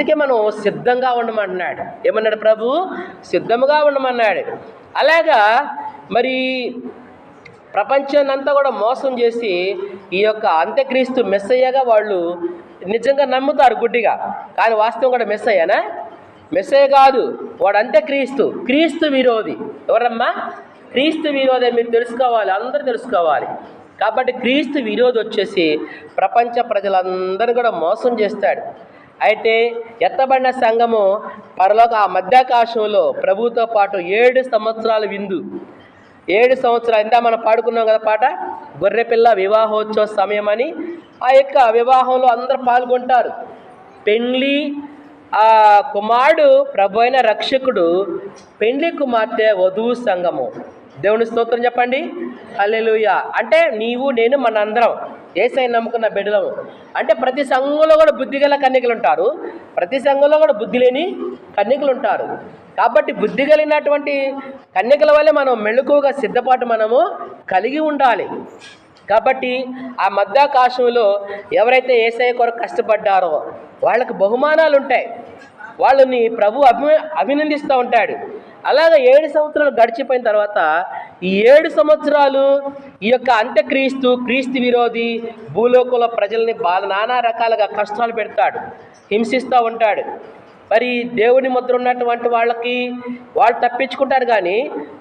అందుకే మనం సిద్ధంగా ఉండమన్నాడు. ఏమన్నాడు ప్రభు? సిద్ధముగా ఉండమన్నాడు. అలాగా మరి ప్రపంచాన్ని అంతా కూడా మోసం చేసి ఈ యొక్క అంత్యక్రీస్తు మెస్సయ్యగా వాళ్ళు నిజంగా నమ్ముతారు గుడ్డిగా. కానీ వాస్తవం కూడా మిస్ అయ్యాన మిస్ అయ్యే కాదు. వాడు అంత్యక్రీస్తు. క్రీస్తు విరోధి. ఎవరమ్మా? క్రీస్తు విరోధి మీరు తెలుసుకోవాలి. అందరూ తెలుసుకోవాలి. కాబట్టి క్రీస్తు విరోధి వచ్చేసి ప్రపంచ ప్రజలందరూ కూడా మోసం చేస్తాడు. అయితే ఎత్తబడిన సంఘము పరలోక ఆ మధ్యాకాశంలో ప్రభుతో పాటు ఏడు సంవత్సరాల విందు. ఏడు సంవత్సరాలు ఇంత మనం పాడుకున్నాం కదా పాట? గొర్రెపిల్ల వివాహోత్సవ సమయం అని ఆ యొక్క వివాహంలో అందరూ పాల్గొంటారు. పెండ్లి ఆ కుమారుడు ప్రభు అయిన రక్షకుడు పెండ్లి కుమార్తె వధువు సంఘము. దేవుని స్తోత్రం చెప్పండి? హల్లెలూయా. అంటే నీవు నేను మనందరం. ఏసై నమ్ముకున్న బిడ్డలము అంటే ప్రతి సంఘంలో కూడా బుద్ధి గల కన్యకలు ఉంటారు. ప్రతి సంఘంలో కూడా బుద్ధి లేని కన్యకలు ఉంటారు. కాబట్టి బుద్ధి కలిగినటువంటి కన్యకల వల్లే మనం మెళుకువగా సిద్ధపాటు మనము కలిగి ఉండాలి. కాబట్టి ఆ మధ్యాకాశంలో ఎవరైతే ఏసఐ కొరకు కష్టపడ్డారో వాళ్ళకి బహుమానాలు ఉంటాయి వాళ్ళని ప్రభు అభి అభినందిస్తూ ఉంటాడు. అలాగే ఏడు సంవత్సరాలు గడిచిపోయిన తర్వాత ఈ ఏడు సంవత్సరాలు ఈ యొక్క అంత్యక్రీస్తు క్రీస్తు విరోధి భూలోకంలో ప్రజల్ని బాధ నానా రకాలుగా కష్టాలు పెడతాడు హింసిస్తూ ఉంటాడు. మరి దేవుని ముద్ర ఉన్నటువంటి వాళ్ళకి వాళ్ళు తప్పించుకుంటారు కానీ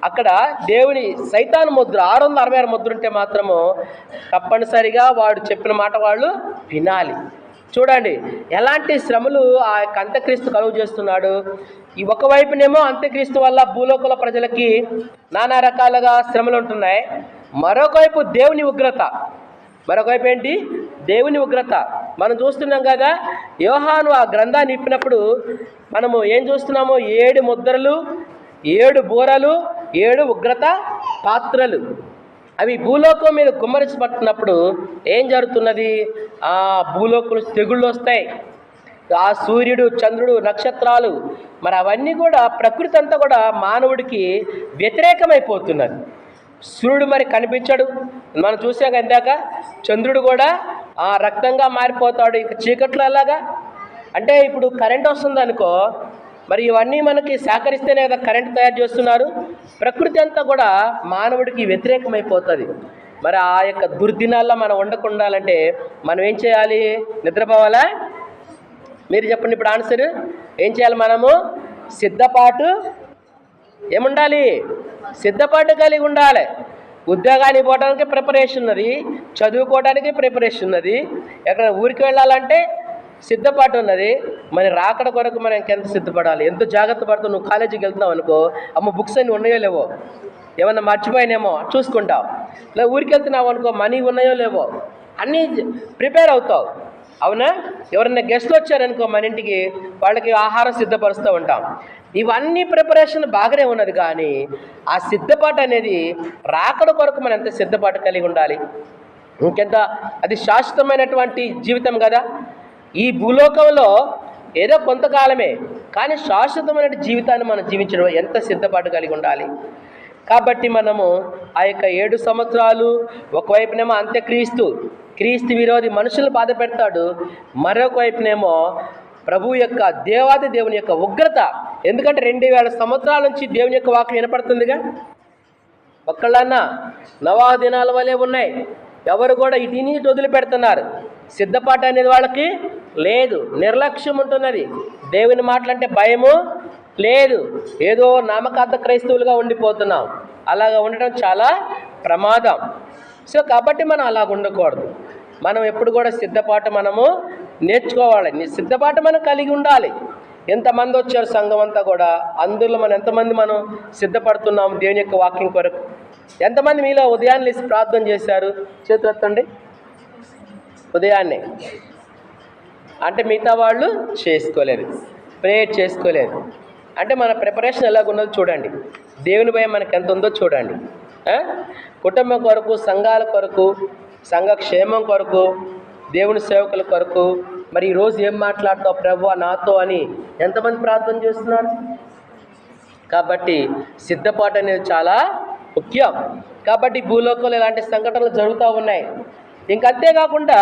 అక్కడ దేవుని సైతాన్ ముద్ర ఆరు వందల అరవై ఆరు ముద్ర ఉంటే మాత్రము తప్పనిసరిగా వాడు చెప్పిన మాట వాళ్ళు వినాలి. చూడండి ఎలాంటి శ్రమలు ఆ యొక్క అంత్యక్రీస్తు కలుగు చేస్తున్నాడు? ఈ ఒకవైపునేమో అంత్యక్రీస్తు వల్ల భూలోకుల ప్రజలకి నానా రకాలుగా శ్రమలు ఉంటున్నాయి. మరొక వైపు దేవుని ఉగ్రత. మరొక వైపు ఏంటి? దేవుని ఉగ్రత. మనం చూస్తున్నాం కదా యోహాను ఆ గ్రంథాన్ని ఇప్పినప్పుడు మనము ఏం చూస్తున్నాము? ఏడు ముద్రలు ఏడు బూరలు ఏడు ఉగ్రత పాత్రలు. అవి భూలోకం మీద కుమ్మరించబడుతున్నప్పుడు ఏం జరుగుతున్నది? ఆ భూలోకులు తెగుళ్ళు వస్తాయి. ఆ సూర్యుడు చంద్రుడు నక్షత్రాలు మరి అవన్నీ కూడా ప్రకృతి అంతా కూడా మానవుడికి వ్యతిరేకమైపోతున్నది. సూర్యుడు మరి కనిపించడు. మనం చూసాక ఇందాక చంద్రుడు కూడా ఆ రక్తంగా మారిపోతాడు. ఇంకా చీకట్లో అలాగా అంటే ఇప్పుడు కరెంట్ వస్తుంది అనుకో మరి ఇవన్నీ మనకి సహకరిస్తేనే కదా కరెంట్ తయారు చేస్తున్నారు. ప్రకృతి అంతా కూడా మానవుడికి వ్యతిరేకమైపోతుంది. మరి ఆ యొక్క దుర్దినాల్లో మనం ఉండకుండాలంటే మనం ఏం చేయాలి? నిద్రపోవాలా? మీరు చెప్పండి ఇప్పుడు ఆన్సర్ ఏం చేయాలి మనము? సిద్ధపాటు ఏముండాలి? సిద్ధపాటు కలిగి ఉండాలి. ఉద్యోగానికి పోవడానికి ప్రిపరేషన్ ఉన్నది చదువుకోవడానికి ప్రిపరేషన్ ఉన్నది. ఎక్కడ ఊరికి వెళ్ళాలంటే సిద్ధపాటు ఉన్నది. మరి రాకడ కొరకు మనం ఇంకెంత సిద్ధపడాలి? ఎంత జాగ్రత్త పడుతూ నువ్వు కాలేజీకి వెళ్తున్నావు అనుకో అమ్మ బుక్స్ అన్నీ ఉన్నాయో లేవో? ఏమన్నా మర్చిపోయినేమో చూసుకుంటావు. లేదా ఊరికి వెళ్తున్నావు అనుకో మనీ ఉన్నాయో లేవో? అన్నీ ప్రిపేర్ అవుతావు. అవునా? ఎవరైనా గెస్ట్లు వచ్చారనుకో మన ఇంటికి వాళ్ళకి ఆహారం సిద్ధపరుస్తూ ఉంటాం. ఇవన్నీ ప్రిపరేషన్ బాగానే ఉన్నది కానీ ఆ సిద్ధపాటు అనేది రాకడ కొరకు మనం ఎంత సిద్ధపాటు కలిగి ఉండాలి? ఇంకెంత అది శాశ్వతమైనటువంటి జీవితం కదా? ఈ భూలోకంలో ఏదో కొంతకాలమే కానీ శాశ్వతమైన జీవితాన్ని మనం జీవించడం ఎంత సిద్ధపాటు కలిగి ఉండాలి. కాబట్టి మనము ఆ యొక్క ఏడు సంవత్సరాలు ఒకవైపునేమో అంత్యక్రీస్తు క్రీస్తు విరోధి మనుషులు బాధ పెడతాడు మరొక వైపునేమో ప్రభు యొక్క దేవాది దేవుని యొక్క ఉగ్రత. ఎందుకంటే రెండు వేల సంవత్సరాల నుంచి దేవుని యొక్క వాక్యం వినపడుతుందిగా? ఒక్కళ్ళన్నా నవా దినాల వలె ఉన్నాయి. ఎవరు కూడా ఇటుని ఇటు వదిలిపెడుతున్నారు. సిద్ధపాటు అనేది వాళ్ళకి లేదు నిర్లక్ష్యం ఉంటున్నది దేవుని మాటలంటే భయము? లేదు. ఏదో నామకార్థ క్రైస్తవులుగా ఉండిపోతున్నాం. అలాగా ఉండటం చాలా ప్రమాదం. సో కాబట్టి మనం అలాగ ఉండకూడదు. మనం ఎప్పుడు కూడా సిద్ధపాటు మనము నేర్చుకోవాలి. సిద్ధపాటు మనం కలిగి ఉండాలి. ఎంతమంది వచ్చారు సంఘం అంతా కూడా? అందులో మనం ఎంతమంది మనం సిద్ధపడుతున్నాం దేవుని యొక్క వాక్యం కొరకు? ఎంతమంది మీలో ఉదయాన్నే ప్రార్థన చేశారు? చేతులు ఎత్తండి ఉదయాన్నే. అంటే మిగతా వాళ్ళు చేసుకోలేదు ప్రేయర్ చేసుకోలేదు అంటే మన ప్రిపరేషన్ ఎలాగున్నదో చూడండి. దేవుని భయం మనకు ఎంత ఉందో చూడండి కుటుంబం కొరకు సంఘాల కొరకు సంఘ క్షేమం కొరకు దేవుని సేవకుల కొరకు. మరి ఈరోజు ఏం మాట్లాడతావు ప్రభు నాతో అని ఎంతమంది ప్రార్థన చేస్తున్నారు? కాబట్టి సిద్ధపాటు అనేది చాలా ముఖ్యం. కాబట్టి భూలోకంలో ఇలాంటి సంఘటనలు జరుగుతూ ఉన్నాయి. ఇంక అంతేకాకుండా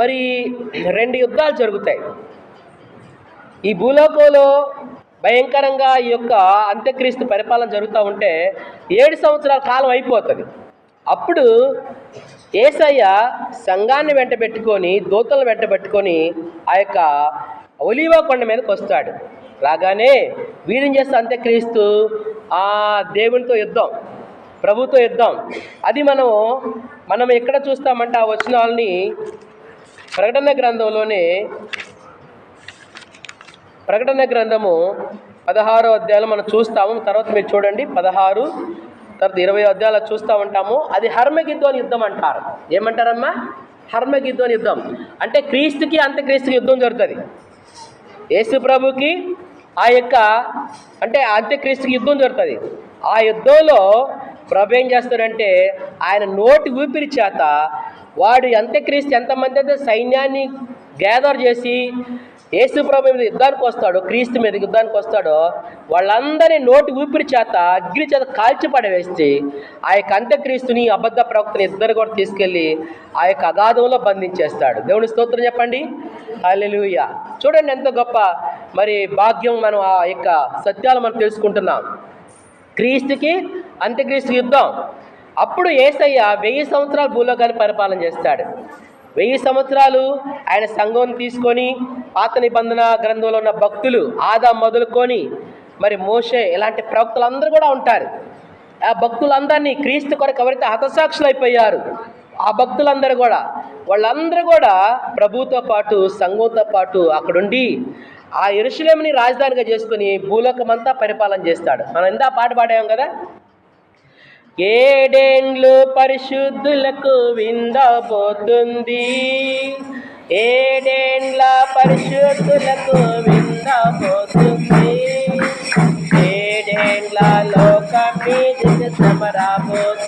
మరి రెండు యుద్ధాలు జరుగుతాయి. ఈ భూలోకంలో భయంకరంగా ఈ యొక్క అంత్యక్రీస్తు పరిపాలన జరుగుతూ ఉంటే ఏడు సంవత్సరాల కాలం అయిపోతుంది. అప్పుడు ఏసయ్య సంఘాన్ని వెంట పెట్టుకొని దూతలను వెంట పెట్టుకొని ఆ యొక్క ఒలివ కొండ మీదకి వస్తాడు. రాగానే వీడిని చేస్తే అంత్యక్రీస్తు? ఆ దేవునితో యుద్ధం ప్రభుతో యుద్ధం. అది మనము మనం ఎక్కడ చూస్తామంటే ఆ వచనాలని ప్రకటన గ్రంథంలోని ప్రకటన గ్రంథము పదహారో అధ్యాయంలో మనం చూస్తాము. తర్వాత మీరు చూడండి. పదహారు తర్వాత ఇరవై అధ్యాయాలు చూస్తూ ఉంటాము. అది హర్మగిద్దోని యుద్ధం అంటారు. ఏమంటారమ్మా? హర్మగిద్దోని యుద్ధం. అంటే క్రీస్తుకి అంత్యక్రీస్తుకి యుద్ధం జరుగుతుంది. యేసు ప్రభుకి ఆ యొక్క అంటే అంత్యక్రీస్తుకి యుద్ధం జరుగుతుంది. ఆ యుద్ధంలో ప్రభు ఏం చేస్తాడంటే ఆయన నోటి ఊపిరి చేత వాడు అంత్యక్రీస్తు ఎంతమంది అయితే సైన్యాన్ని గ్యాదర్ చేసి యేసు ప్రభు మీద యుద్ధానికి వస్తాడో క్రీస్తు మీద యుద్ధానికి వస్తాడో వాళ్ళందరినీ నోటి ఊపిరి చేత అగ్ని చేత కాల్చి పడవేసి ఆ యొక్క అంత్యక్రీస్తుని అబద్ధ ప్రవక్తని ఇద్దరు కూడా తీసుకెళ్ళి ఆ యొక్క అగాధంలో బంధించేస్తాడు. దేవుని స్తోత్రం చెప్పండి? హల్లెలూయా. చూడండి ఎంత గొప్ప మరి భాగ్యం మనం ఆ యొక్క సత్యాలు మనం తెలుసుకుంటున్నాం. క్రీస్తుకి అంత్యక్రీస్తు యుద్ధం. అప్పుడు ఏసయ్య వెయ్యి సంవత్సరాలు భూలోకాన్ని పరిపాలన చేస్తాడు. వెయ్యి సంవత్సరాలు ఆయన సంఘం తీసుకొని పాత నిబంధన గ్రంథంలో ఉన్న భక్తులు ఆదా మొదలుకొని మరి మోషే ఇలాంటి ప్రవక్తలందరూ కూడా ఉంటారు. ఆ భక్తులందరినీ క్రీస్తు కొరకు ఎవరైతే హతసాక్షులు అయిపోయారు ఆ భక్తులందరూ కూడా వాళ్ళందరూ కూడా ప్రభుతో పాటు సంఘంతో పాటు అక్కడుండి ఆ ఎరుశలేముని రాజధానిగా చేసుకుని భూలోకమంతా పరిపాలన చేస్తాడు. మనం ఇందా పాట పాడాం కదా? ఏడేండ్లు పరిశుద్ధులకు విందబోతుంది. ఏడేండ్ల పరిశుద్ధులకు విందబోతుంది. ఏడేండ్ల లోకం మీద సమరాబోతుంది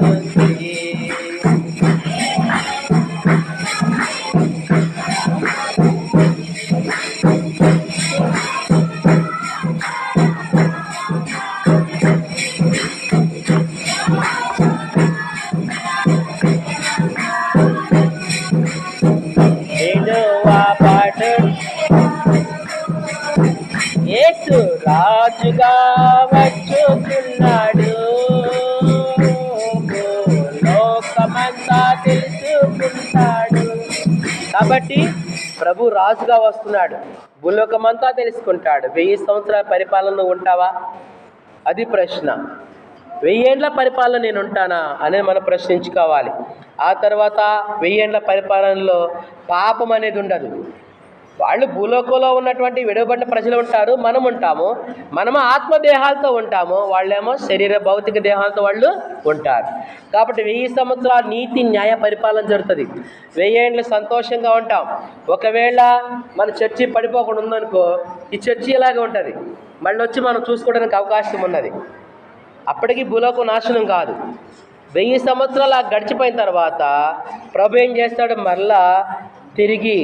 తెలుసుకుంటాడు కాబట్టి ప్రభు రాజుగా వస్తున్నాడు. భూలోకమంతా తెలుసుకుంటాడు. వెయ్యి సంవత్సరాల పరిపాలన ఉంటావా? అది ప్రశ్న. వెయ్యేండ్ల పరిపాలన నేను ఉంటానా? అనేది మనం ప్రశ్నించుకోవాలి. ఆ తర్వాత వెయ్యేండ్ల పరిపాలనలో పాపం అనేది ఉండదు. వాళ్ళు భూలోకంలో ఉన్నటువంటి విడవబడిన ప్రజలు ఉంటారు మనం ఉంటాము. మనము ఆత్మదేహాలతో ఉంటాము వాళ్ళేమో శరీర భౌతిక దేహాలతో వాళ్ళు ఉంటారు. కాబట్టి వెయ్యి సంవత్సరాల నీతి న్యాయ పరిపాలన జరుగుతుంది. వెయ్యేండ్లు సంతోషంగా ఉంటాం. ఒకవేళ మన చర్చి పడిపోకుండా ఉందనుకో ఈ చర్చి ఇలాగే ఉంటుంది? మళ్ళీ వచ్చి మనం చూసుకోవడానికి అవకాశం ఉన్నది. అప్పటికి భూలోకం నాశనం కాదు. వెయ్యి సంవత్సరాలు గడిచిపోయిన తర్వాత ప్రభు ఏం చేస్తాడు? మరలా తిరిగి